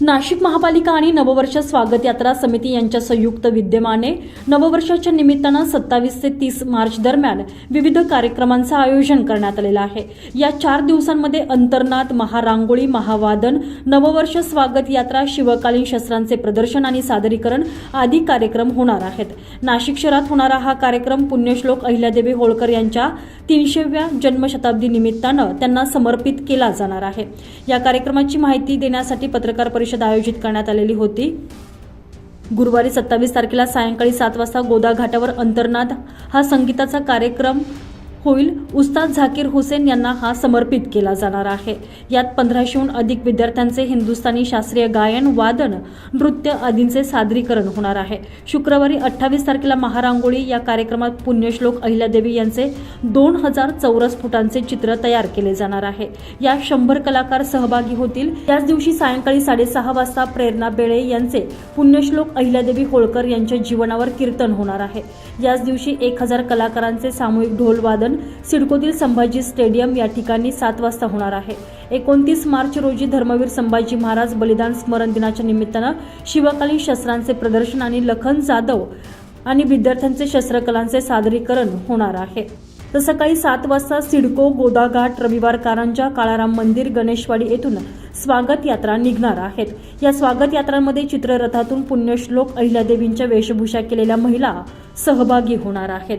नाशिक महापालिका आणि नववर्ष स्वागत यात्रा समिती यांच्या संयुक्त विद्यमाने नववर्षाच्या निमित्तानं सत्तावीस ते तीस मार्च दरम्यान विविध कार्यक्रमांचं आयोजन करण्यात आलेलं आहे. या चार दिवसांमध्ये अंतर्नाद महारांगोळी महावादन नववर्ष स्वागत यात्रा शिवकालीन शस्त्रांचे प्रदर्शन आणि सादरीकरण आदी कार्यक्रम होणार आहेत. नाशिक शहरात होणारा हा कार्यक्रम पुण्यश्लोक अहिल्यादेवी होळकर यांच्या तीनशेव्या जन्मशताब्दी निमित्तानं त्यांना समर्पित केला जाणार आहे. या कार्यक्रमाची माहिती देण्यासाठी पत्रकार परिषद आयोजित करण्यात आलेली होती. गुरुवारी सत्तावीस तारखेला सायंकाळी सात वाजता गोदा घाटावर अंतर्नाद हा संगीताचा कार्यक्रम होईल उस्ताद झाकीर हुसेन यांना हा समर्पित केला जाणार आहे. यात पंधराशेहून अधिक विद्यार्थ्यांचे हिंदुस्थानी शास्त्रीय गायन वादन नृत्य आदींचे सादरीकरण होणार आहे. शुक्रवारी अठ्ठावीस तारखेला महारांगोळी या कार्यक्रमात पुण्यश्लोक अहिल्यादेवी यांचे दोन हजार चौरस फुटांचे चित्र तयार केले जाणार आहे. या शंभर कलाकार सहभागी होतील. त्याच दिवशी सायंकाळी साडेसहा वाजता प्रेरणा बेळे यांचे पुण्यश्लोक अहिल्यादेवी होळकर यांच्या जीवनावर कीर्तन होणार आहे. याच दिवशी एक हजार कलाकारांचे सामूहिक ढोलवादन उद्घाटन सिडकोतील संभाजी स्टेडियम या ठिकाणी सात वाजता होणार आहे. एकोणतीस मार्च रोजी धर्मवीर संभाजी महाराज बलिदान स्मरण दिनाच्या निमित्तानं शिवकालीन शस्त्रांचे प्रदर्शन आणि लखन जाधव आणि विद्यार्थ्यांचे शस्त्रकलांचे सादरीकरण होणार आहे. तर सकाळी सात वाजता सिडको गोदाघाट रविवार कारंजा काळाराम मंदिर गणेशवाडी येथून स्वागत यात्रा निघणार आहेत. या स्वागत यात्रांमध्ये चित्ररथातून पुण्यश्लोक अहिल्यादेवींच्या वेशभूषा केलेल्या महिला सहभागी होणार आहेत.